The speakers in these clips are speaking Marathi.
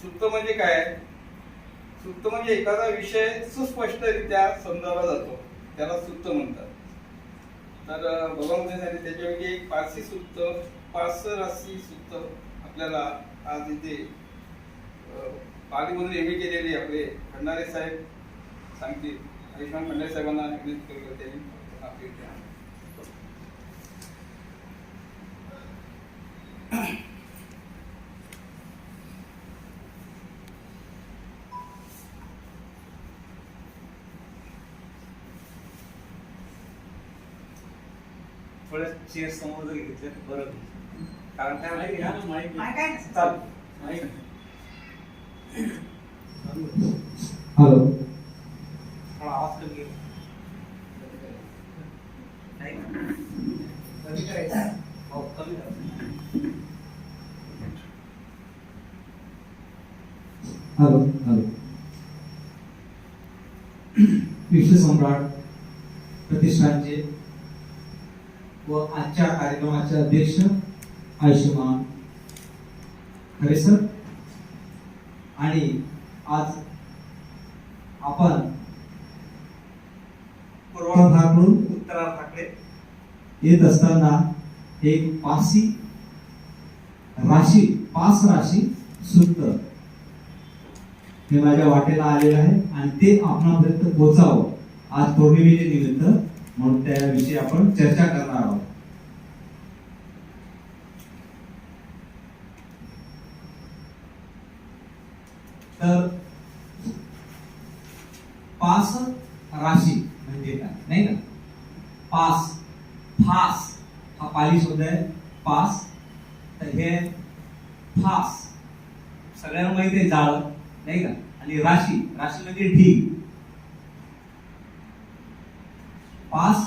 सुप्त म्हणजे काय? सुप्त म्हणजे एखादा विषय सुस्पष्टरित्या समजावला जातो. त्याला सुप्त म्हणतात. तर भगवान बुद्धांनी त्याच्यापैकी एक पारसी सुप्त पाच राशी सुप्त आपल्याला आज इथे पालीमधून एम ए केलेले आपले खंडारे साहेब सांगतील. आयुष्मान खंडारे साहेबांना विनंती करू त्यांनी आपली चेअर समोर जरी घेतल्या तर बरं. कारण काय घ्या ना. माहिती काय चालू माईक. हॅलो थोडा आवाज कमी केला? कमी करायचा हो कमी करायचा हॅलो हॅलो विश्व सम्राट प्रतिष्ठानचे व आजच्या कार्यक्रमाचे अध्यक्ष आयुष्यमान. खरे सर? आणि आज आपण पूर्वार्धाकडून उत्तरार्धाकडे येत असताना एक पासी राशी पाच राशी सूत्र हे माझ्या वाटेला आलेलं आहे आणि ते आपणापर्यंत पोहोचावं. आज पौर्णिमेचे निमित्त म्हणून त्याविषयी आपण चर्चा करणार आहोत. तर पास राशी म्हणजे काय? नाही ना पास फास हा पाली शब्द आहे. पास. तर हे फास. सगळ्यांना माहिती आहे जाळ नाही का? आणि राशी राशी म्हणजे ढीग पास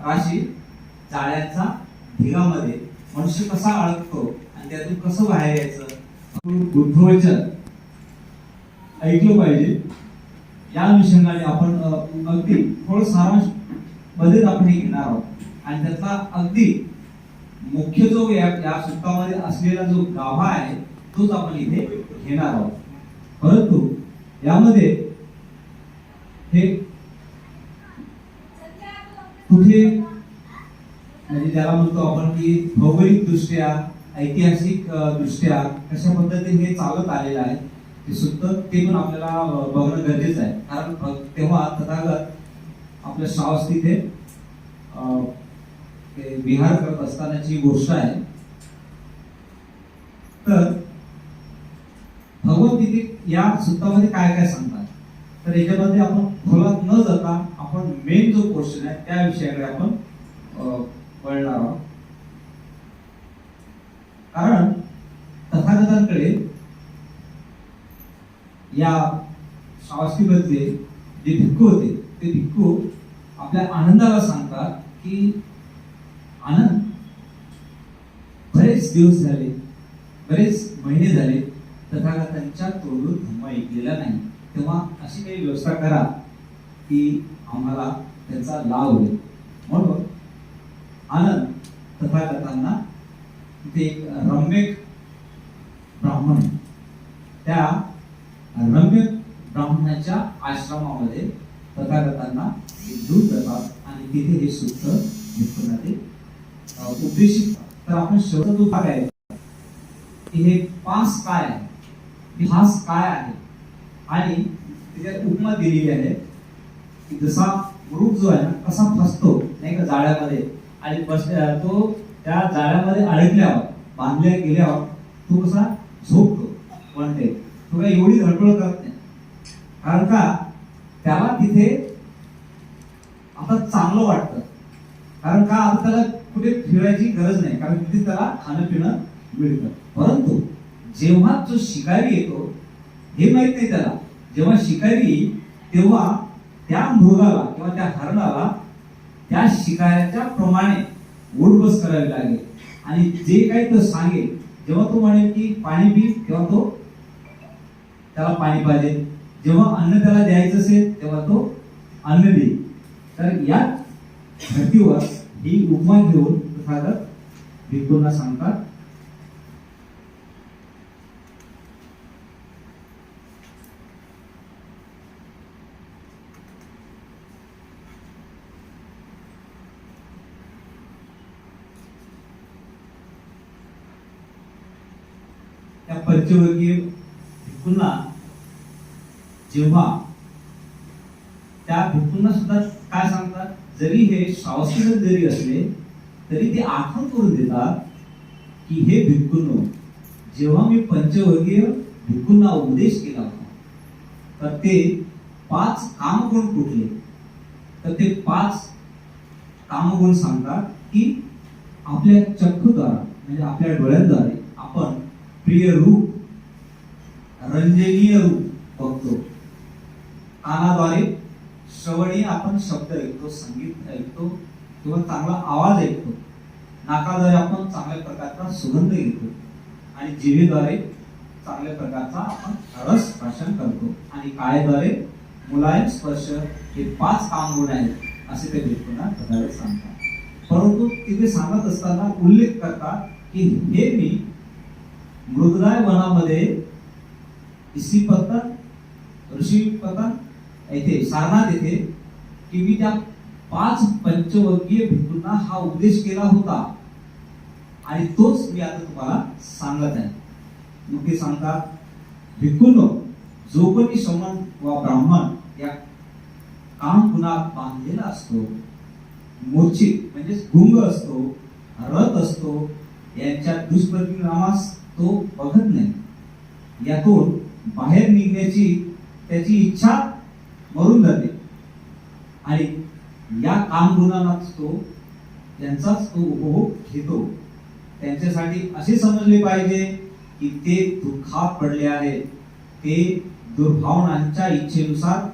राशी जाळ्याचा ढिगामध्ये मनुष्य लागतो आणि त्यातून कसं बाहेर यायचं? बुद्धवचन ऐकलं पाहिजे. या अनुषंगाने आपण अगदी थोडं सारांश मध्येच आपण हे घेणार आहोत. आणि त्याचा अगदी मुख्य जो या या सुक्तामध्ये असलेला जो गाभा आहे तोच आपण इथे घेणार आहोत. परंतु यामध्ये हे कुठे म्हणजे त्याला म्हणतो आपण की भौगोलिक दृष्ट्या ऐतिहासिक दृष्ट्या कशा पद्धतीने हे चालत आलेलं आहे ते सुद्धा ते पण आपल्याला बघणं गरजेचं आहे. कारण तेव्हा तथागत आपल्या श्रावस तिथे अ, विहार करत असतानाची गोष्ट आहे. तर भगवद्गीते या सुत्तामध्ये काय काय सांगतात? तर याच्यामध्ये आपण खोलात न जाता आपण मेन जो क्वेश्चन आहे त्या विषयाकडे आपण वळणार आहोत कारण तथागतांकडे या श्रावस्तीमधले जे भिक्खू होते ते भिक्खू आपल्या आनंदाला सांगतात की आनंद बरेच दिवस झाले बरेच महिने झाले तथागतांच्या तोडून धम्म ऐकलेला नाही. तेव्हा अशी काही व्यवस्था करा की आम्हाला त्याचा लाभ होईल. म्हणून आनंद तथागतांना तिथे एक रम्यक ब्राह्मण आहे. त्या रम्य ब्राह्मणाच्या आश्रमामध्ये तथागतांना दूर दूध देतात आणि तिथे हे सूत्र घेतलं जाते उपदेशित तर आपण शेवटचा उभा काय? की हे पास काय आहे? खास काय आहे? आणि त्याच्यात उपमा दिलेली आहे. की जसा मृग जो आहे ना कसा फसतो नाही का जाळ्यामध्ये. आणि बस तो त्या जाळ्यामध्ये अडकल्यावर बांधल्या गेल्यावर तो कसा झोपतो? पण ते तो काही एवढी धडपड करत नाही. कारण का? त्याला तिथे आता चांगलं वाटतं. कारण का? आता त्याला कुठे फिरायची गरज नाही. कारण तिथे त्याला खाणं पिणं मिळतं. परंतु जेव्हा जो शिकारी येतो हे माहीत नाही त्याला. जेव्हा शिकारी येईल तेव्हा त्या मृगाला किंवा त्या हरणाला त्या शिकाऱ्याच्या प्रमाणे उठबस करावी लागेल. आणि जे काही तो सांगेल जेव्हा तो म्हणेल की पाणी पी तेव्हा तो त्याला पाणी पाहिजे जेव्हा अन्न त्याला द्यायचं असेल तेव्हा तो अन्न देईल. तर या धर्तीवर ही उपमा घेऊन तथागत भिक्खूंना सांगतात पंचवर्गीय भिक्खूंना जेव्हा त्या भिक्खूंना सुद्धा काय सांगतात? जरी हे शास्त्र जरी असले तरी ते आठवण करून देतात की हे भिक्खूंनो जेव्हा मी पंचवर्गीय भिक्खूंना उपदेश केला होता तर ते पाच कामगुण कुठले? तर ते पाच कामगुण सांगतात की आपल्या चक्षुद्वारा म्हणजे आपल्या डोळ्यांद्वारे प्रिय रूप रंजनीय रूप बघतो. कानाद्वारे श्रवणी आपण शब्द ऐकतो संगीत ऐकतो किंवा चांगला आवाज ऐकतो. नाकाद्वारे आपण चांगल्या प्रकारचा सुगंध घेतो. आणि जीवेद्वारे चांगल्या प्रकारचा आपण रस भाषण करतो. आणि काळेद्वारे मुलायम स्पर्श हे पाच काम गुण आहेत असे ते भिक्खूंना प्रकारे सांगतात. परंतु तिथे सांगत असताना उल्लेख करतात की हे मी मृगराय वनामध्ये इसी पत्ता ऋषी पत्ता येथे सारनाथ येथे की मी त्या पाच पंचवर्गीय भिंतूंना हा उपदेश केला होता. आणि तोच मी आता तुम्हाला सांगत आहे. मग ते सांगतात भिक्खूंनो जो कोणी श्रमण वा ब्राह्मण या काम गुणात बांधलेला असतो मूर्छित म्हणजेच गुंग असतो रथ असतो यांच्या दुष्परिणामास तो बघत नाही. यातून बाहेर निघण्याची त्याची इच्छा मरून जाते. आणि या कामगुणालाच तो त्यांचाच तो उपभोग घेतो. त्यांच्यासाठी असे समजले पाहिजे की ते दुःखात पडले आहेत. ते दुर्भावनांच्या इच्छेनुसार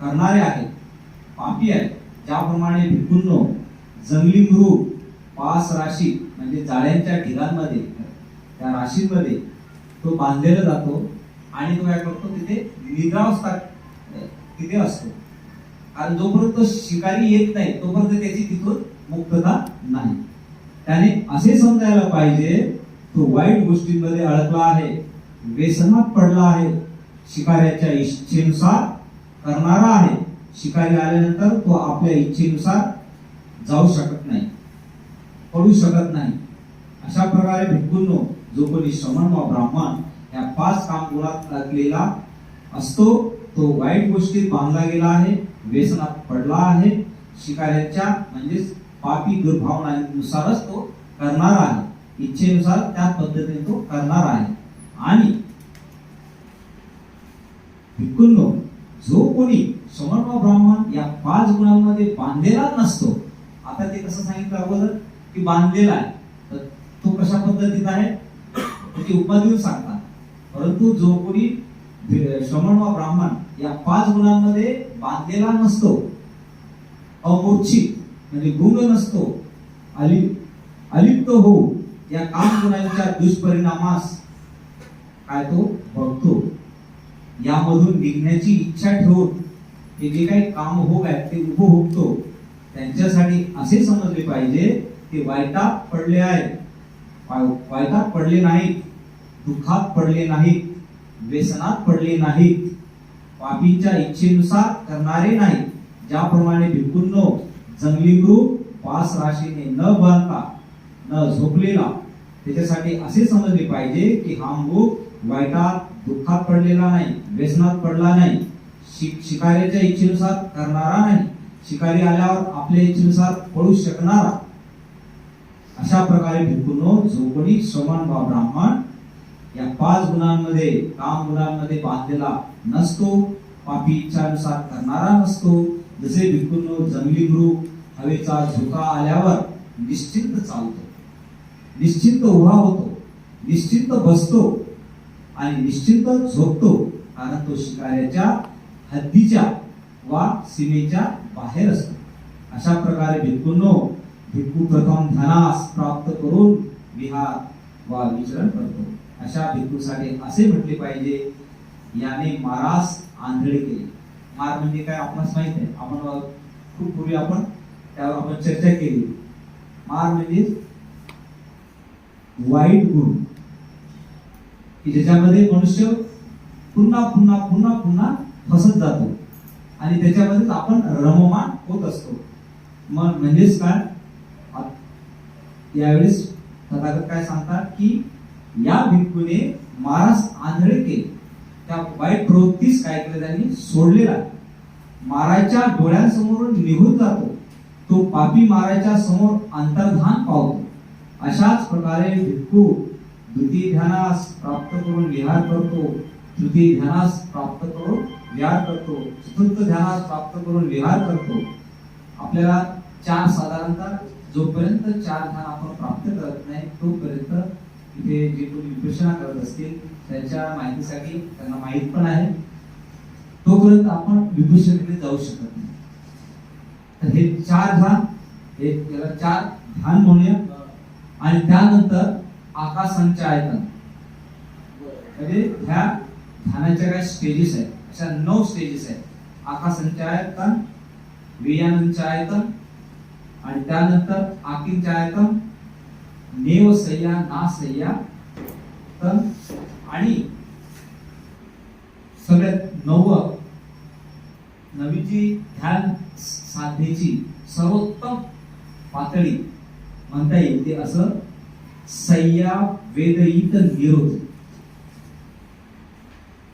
करणारे आहेत. पापी आहेत. ज्याप्रमाणे भिक्खूंनो जंगली मृग पास राशी म्हणजे जाळ्यांच्या ढिगांमध्ये त्या राशीमध्ये तो बांधलेला जातो आणि तो काय करतो तिथे निद्रावस्था तिथे असतो. कारण जोपर्यंत शिकारी येत नाही तोपर्यंत त्याची तिथून मुक्तता नाही. त्याने असे समजायला पाहिजे तो वाईट गोष्टींमध्ये अडकला आहे व्यसनात पडला आहे शिकाऱ्याच्या इच्छेनुसार करणारा आहे. शिकारी आल्यानंतर तो आपल्या इच्छेनुसार जाऊ शकत नाही पडू शकत नाही. अशा प्रकारे भिक्खूंनो जो कोणी श्रमण वा ब्राह्मण या पाच काम गुणात लागलेला असतो तो वाईट गोष्टीत बांधला गेला आहे व्यसनात पडला आहे शिकाऱ्याच्या म्हणजेच पापी दुर्भावनानुसारच तो करणार आहे. इच्छेनुसार त्या पद्धतीने तो करणार आहे. आणि भिक्खूंनो जो कोणी समर्थ ब्राह्मण या पाच गुणांमध्ये बांधलेला नसतो आता ते कसं सांगितलं अगोदर? की बांधलेला आहे. तो कशा पद्धतीत आहे? त्याची उपाधी सांगतात. परंतु जो कोणी श्रमण वा ब्राह्मण या पाच गुणांमध्ये बांधलेला नसतो अमूर्छित म्हणजे गुण नसतो अलिप अलिप्त हो या काम गुणांच्या दुष्परिणामास काय तो बघतो. यामधून निघण्याची इच्छा ठेवून हे जे काही काम होग आहेत ते उपभोगतो. त्यांच्यासाठी असे समजले पाहिजे ते वाईटात पडले आहेत. वाय- पडले नाहीत दुःखात पडले नाहीत व्यसनात पडले नाहीत पापीच्या इच्छेनुसार करणारे नाहीत. ज्याप्रमाणे भिकुंनो जंगली मृग पाच राशीने न बांधता न झोपलेला त्याच्यासाठी असे समजले पाहिजे की हा मृग वाईटात दुःखात पडलेला नाही व्यसनात पडला नाही. शिक शिकाऱ्याच्या इच्छेनुसार करणारा नाही. शिकारी आल्यावर आपल्या इच्छेनुसार पळू शकणारा. अशा प्रकारे भिकुनो झोपडी समान वा ब्राह्मण या पाच गुणांमध्ये काम गुणांमध्ये बांधलेला नसतो. पापी इच्छानुसार करणारा नसतो. जसे भिकुनो जंगली गुरु हवेचा झोका आल्यावर निश्चिंत चालतो. निश्चिंत उभा होतो. निश्चिंत बसतो आणि निश्चिंत झोपतो. कारण तो शिकाऱ्याच्या हद्दीच्या वा सीमेच्या बाहेर असतो. अशा प्रकारे भिक्खूंनो भिक्खू प्रथम ध्यानास प्राप्त करून विहार वा विचरण करतो. अशा भिक्खूसाठी असे म्हटले पाहिजे याने मारास आंधळे केले. मार म्हणजे काय आपणास माहीत आहे. आपण खूप पूर्वी आपण त्यावर आपण चर्चा केली. मार म्हणजे वाईट गुण. की ज्याच्यामध्ये मनुष्य पुन्हा पुन्हा पुन्हा पुन्हा फसत जातो. आणि त्याच्यामध्येच आपण रममान होत असतो. मग म्हणजेच काय? त्यावेळेस यावेळेस तथागत काय सांगतात की या भिक्खूने मारास आंधळे केले. त्या वाईट प्रवृत्तीस काय केलं त्यांनी? सोडलेला आहे. माराच्या डोळ्यांसमोरून निघून जातो. तो पापी मारायच्या समोर अंतर्धान पावतो. अशाच प्रकारे भिक्खू द्वितीय ध्यानास प्राप्त करून विहार करतो. तृतीय ध्यानास प्राप्त करून विहार करतो. चतुर्थ ध्यानास प्राप्त करून विहार करतो. आपल्याला चार साधारणतः जोपर्यंत चार ध्यान आपण प्राप्त करत नाही तोपर्यंत इथे जे कोणी विपश्यना करत असतील त्यांच्या माहितीसाठी त्यांना माहीत पण आहे. तोपर्यंत आपण विभूषणाकडे जाऊ शकत नाही. तर हे चार ध्यान हे त्याला चार ध्यान म्हणूया. आणि त्यानंतर आकाशसंचायतन म्हणजे ह्या ध्यानाच्या काही स्टेजेस आहेत. अशा नऊ स्टेजेस आहेत. आकाशसंचायतन वियानंचायतन आणि त्यानंतर आकिंचायतन नेव सय्या ना सय्या तर आणि सगळ्यात नववं नवीची ध्यान साधनेची सर्वोत्तम पातळी म्हणता येईल ते असं सय्या वेदईत निरोध.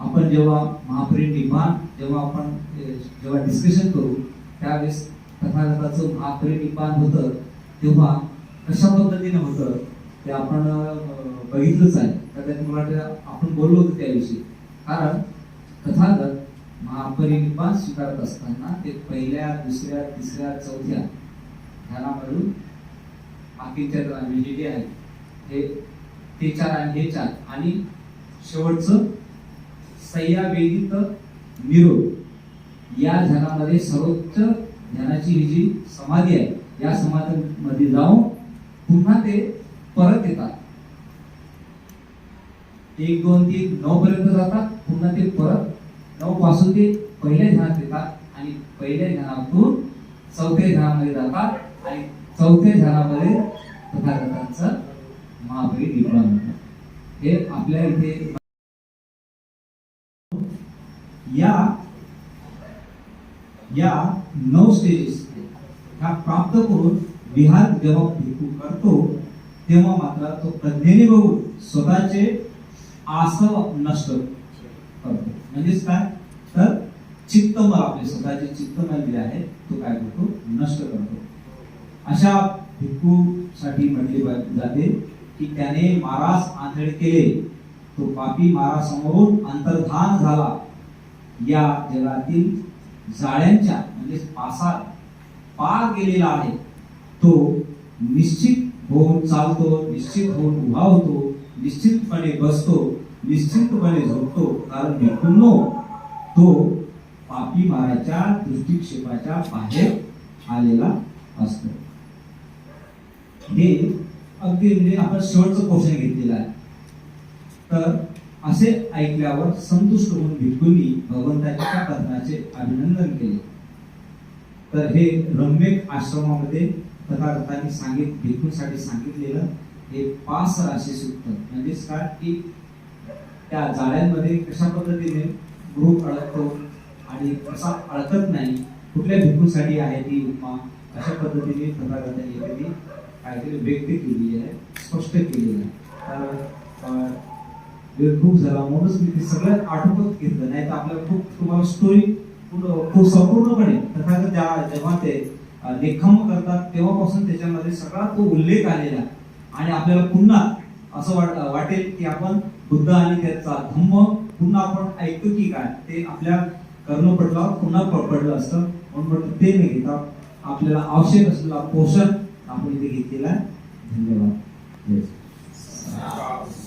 आपण जेव्हा महापरिनिर्वाण जेव्हा आपण जेव्हा डिस्कशन करू त्यावेळेस तथागताचं निपान होतं तेव्हा कशा पद्धतीने होतं ते आपण बघितलंच आहे. तर त्यात मला वाटतं आपण बोललो होतो त्याविषयी. कारण तथागत महापरिनिपान स्वीकारत असताना ते पहिल्या दुसऱ्या तिसऱ्या चौथ्या ध्यानामधून बाकीच्या हे म्हणजे जे आहे हे ते चार आणि हे चार. आणि शेवटचं सह्यावेदित निरोध या ध्यानामध्ये सर्वोच्च ज्ञानाची ही जी समाधी आहे या समाधीमध्ये जाऊन पुन्हा ते परत येतात. एक दोन तीन नऊ पर्यंत जातात पुन्हा ते परत नऊ पासून ते पहिल्या ध्यानात येतात आणि पहिल्या ध्यानातून चौथ्या ध्यानामध्ये जातात आणि चौथ्या ध्यानामध्ये तथागतांचं महाबळी निर्माण होतं हे आपल्या इथे या या नऊ स्टेजेस ह्या प्राप्त करून विहार जेव्हा भिकू करतो तेव्हा मात्र तो प्रज्ञेने बघून स्वतःचे आसव नष्ट करतो. म्हणजेच काय? तर चित्त मग आपले स्वतःचे चित्त जे आहे तो काय करतो? नष्ट करतो. अशा भिक्खूसाठी म्हटले जाते की त्याने मारास आंधळ केले. तो पापी मारासमोरून अंतर्धान झाला. या जगातील जाळ्यांच्या म्हणजे पासात पार गेलेला आहे तो निश्चित होऊन चालतो निश्चित होऊन उभा होतो निश्चितपणे बसतो निश्चितपणे झोपतो. कारण भिक्खूंनो तो पापी माराच्या दृष्टिक्षेपाच्या बाहेर आलेला असतो. हे अगदी म्हणजे आपण शेवटचं क्वेश्चन घेतलेलं आहे. तर असे ऐकल्यावर संतुष्ट होऊन भिक्खूंनी भगवंताच्या कथनाचे अभिनंदन केले. तर हे रम्यक आश्रमामध्ये तथागतांनी सांगित भिक्खूंसाठी सांगितलेलं हे पाच राशी सूक्त म्हणजेच काय? की त्या जाळ्यांमध्ये कशा पद्धतीने ग्रुप अडकतो आणि कसा अडकत नाही कुठल्या भिक्खूंसाठी आहे ती उपमा अशा पद्धतीने तथागतांनी त्यांनी काय केले व्यक्त केली आहे स्पष्ट केलेली आहे. तर वेळ खूप झाला. म्हणूनच मी ते सगळं आठवत घेतलं. नाही तर आपल्याला खूप तुम्हाला स्टोरी खूप संपूर्णपणे तथागत ज्या जेव्हा ते लेखम करतात तेव्हापासून त्याच्यामध्ये सगळा तो उल्लेख आलेला आणि आपल्याला पुन्हा असं वाट वाटेल की आपण बुद्ध आणि त्याचा धम्म पुन्हा आपण ऐकतो की काय? ते आपल्या कर्णपटलावर पुन्हा पडलं असतं. म्हणून म्हटलं ते न घेता. आपल्याला आवश्यक असलेला पोषण आपण इथे घेतलेला आहे. धन्यवाद. Yes.